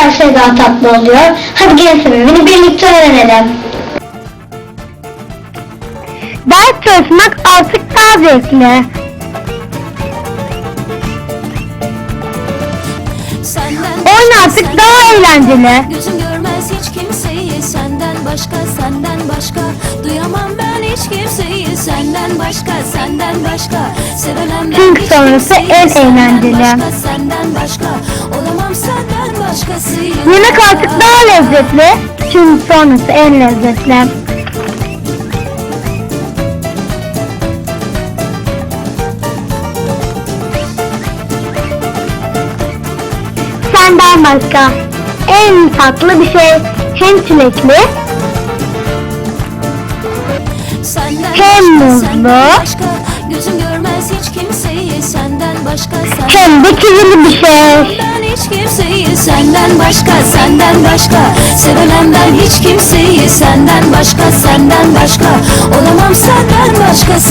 her şey daha tatlı oluyor. Hadi gelin sebebini birlikte öğrenelim. Ders çalışmak artık daha zevkli. Oyun artık daha eğlenceli. Gözüm görmez hiç kimseyi senden başka senden başka Duyamam ben hiç kimseyi senden başka senden başka Sevemem ben Çünkü sonrası en eğlenceli. senden başka Olamam senden Yemek artık daha lezzetli. Çünkü sonrası en lezzetli. Senden başka en tatlı bir şey hem çilekli Hem muzlu. hem de kivili bir şey. Hiç kimseyi senden başka senden başka. Sevemem ben hiç kimseyi senden başka senden başka. Olamam senden başkasıyla